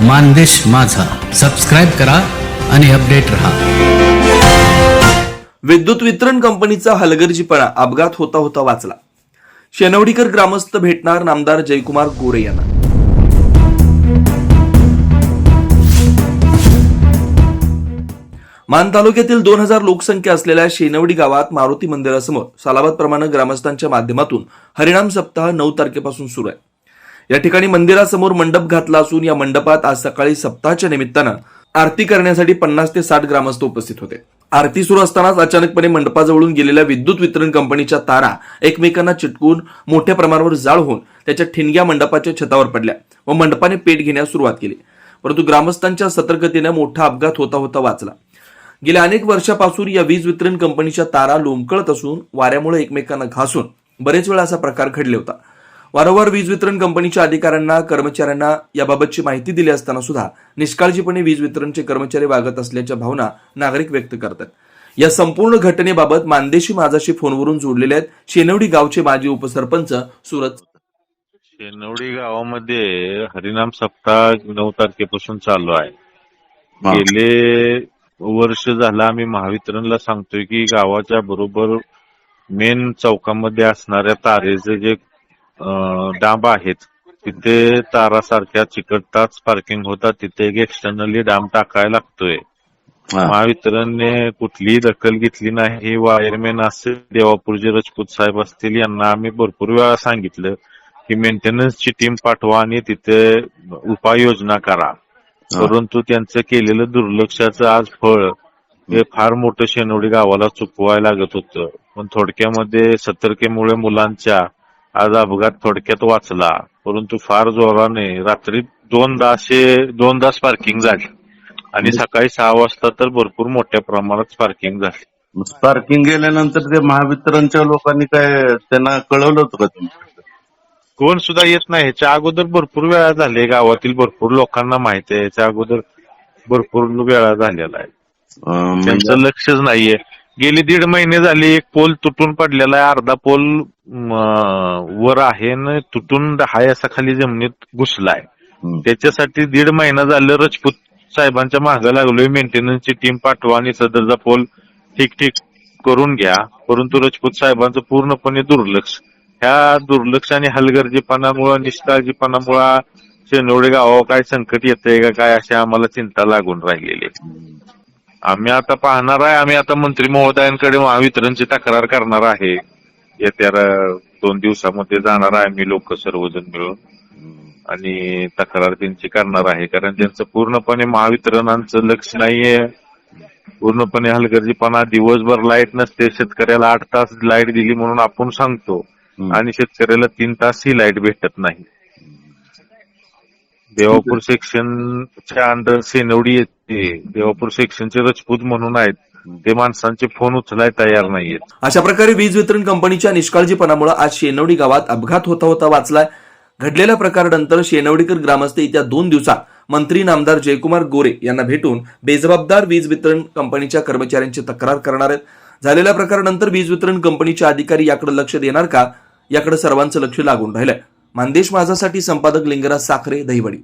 मानदेश माझा. सबस्क्राईब करा आणि अपडेट रहा. विद्युत वितरण कंपनीचा हलगर्जीपणा अपघात होता होता वाचला. शेनवडीकर ग्रामस्थ भेटणार नामदार जयकुमार गोरे यांना. मान तालुक्यातील दोन हजार लोकसंख्या असलेल्या शेनवडी गावात मारुती मंदिरासमोर सालाबाद प्रमाणे ग्रामस्थांच्या माध्यमातून हरिणाम सप्ताह नऊ तारखेपासून सुरू आहे. या ठिकाणी मंदिरासमोर मंडप घातला असून या मंडपात आज सकाळी सप्ताहाच्या निमित्तानं आरती करण्यासाठी पन्नास ते साठ ग्रामस्थ उपस्थित होते. आरती सुरू असतानाच अचानकपणे मंडपाजवळून गेलेल्या विद्युत वितरण कंपनीच्या तारा एकमेकांना चिटकून मोठ्या प्रमाणावर जाळ होऊन त्याच्या ठिणग्या मंडपाच्या छतावर पडल्या व मंडपाने पेट घेण्यास सुरुवात केली. परंतु ग्रामस्थांच्या सतर्कतेने मोठा अपघात होता होता वाचला. गेल्या अनेक वर्षापासून या वीज वितरण कंपनीच्या तारा लोंबकळत असून वाऱ्यामुळे एकमेकांना घासून बरेच वेळा असा प्रकार घडले होता. वारंवार वीज वितरण कंपनीच्या अधिकाऱ्यांना कर्मचाऱ्यांना याबाबतची माहिती दिली असताना सुद्धा निष्काळजीपणे वीज वितरणचे कर्मचारी वागत असल्याच्या भावना नागरिक व्यक्त करतात या संपूर्ण घटनेबाबत मानदेशी माझाशी फोनवरून जोडलेले आहेत शेनवडी गावचे माजी उपसरपंच सुरत शेनवडी गावामध्ये हरिनाम सप्ताह नऊ तारखेपासून चालू आहे. गेले वर्ष झालं आम्ही महावितरणला सांगतोय की गावाच्या बरोबर मेन चौकामध्ये असणाऱ्या तारेचे जे डांब आहेत. तिथे तारासारख्या चिकटताच पार्किंग होतात. तिथे एक एक्सटर्नली डांब टाकायला लागतोय. महावितरणने कुठलीही दखल घेतली नाही. वायरमॅन असतील देवापूरचे राजपूत साहेब असतील यांना आम्ही भरपूर वेळा सांगितलं की मेंटेनन्सची टीम पाठवा आणि तिथे उपाययोजना करा. परंतु त्यांचं केलेलं दुर्लक्षाचं आज फळ हे फार मोठं शेनवडी गावाला चुकवायला लागत होतं. पण थोडक्यामध्ये सतर्कतेमुळे मुलांच्या आज अपघात थोडक्यात वाचला परंतु फार जोराने रात्री दोनदा असे दोनदा स्पार्किंग झाली. आणि सकाळी सहा वाजता तर भरपूर मोठ्या प्रमाणात स्पार्किंग झाली. पार्किंग गेल्यानंतर ते महावितरणच्या लोकांनी काय त्यांना कळवलं होतं का तुम्ही कोण सुद्धा येत नाही. ह्याच्या अगोदर भरपूर वेळा झाले. गावातील भरपूर लोकांना माहिती आहे. ह्याच्या अगोदर भरपूर वेळा झालेला आहे. अं, म्हणजे त्यांचं लक्षच नाहीये. गेली दीड महिने झाले एक पोल तुटून पडलेला आहे अर्धा पोल वर आहे न तुटून हाय असा खाली जमिनीत घुसलाय. त्याच्यासाठी दीड महिना झालं राजपूत साहेबांच्या मागे लागलोय मेंटेनन्सची टीम पाठवा आणि सदरचा पोल ठीक ठीक करून घ्या परंतु राजपूत साहेबांचं पूर्णपणे दुर्लक्ष ह्या दुर्लक्ष आणि हलगर्जीपणामुळं निष्काळजीपणामुळं शेनवडे गावावर काय संकट येतंय का काय अशी आम्हाला चिंता लागून राहिलेली आहे. आम्ही आता पाहणार आहे. आम्ही आता मंत्री महोदयांकडे महावितरणची तक्रार करणार आहे. येत्या दोन दिवसामध्ये जाणार आहे मी लोक सर्वजण मिळून. आणि तक्रार त्यांची करणार आहे. कारण त्यांचं पूर्णपणे महावितरणाचं लक्ष नाहीये. पूर्णपणे हलगर्जीपणा दिवसभर लाइट नसते. शेतकऱ्याला आठ तास लाइट दिली म्हणून आपण सांगतो. आणि शेतकऱ्याला तीन तास ही लाइट भेटत नाही. देवापूर सेक्शनच्या अंडर सेनवडी येते देवापूर सेक्शनचे राजपूत म्हणून आहेत. ते माणसांचे फोन उचलाय तयार नाहीयेत. अशा प्रकारे वीज वितरण कंपनीच्या निष्काळजीपणामुळे आज शेनवडी गावात अपघात होता होता वाचलाय. घडलेल्या प्रकारानंतर शेनवडीकर ग्रामस्थ येत्या दोन दिवसात मंत्री नामदार जयकुमार गोरे यांना भेटून बेजबाबदार वीज वितरण कंपनीच्या कर्मचाऱ्यांची तक्रार करणार आहेत. झालेल्या प्रकारानंतर वीज वितरण कंपनीचे अधिकारी याकडे लक्ष देणार का? याकडे सर्वांचं लक्ष लागून राहिलंय. मानदेश माझासाठी संपादक लिंगराज साखरे दहिवडी.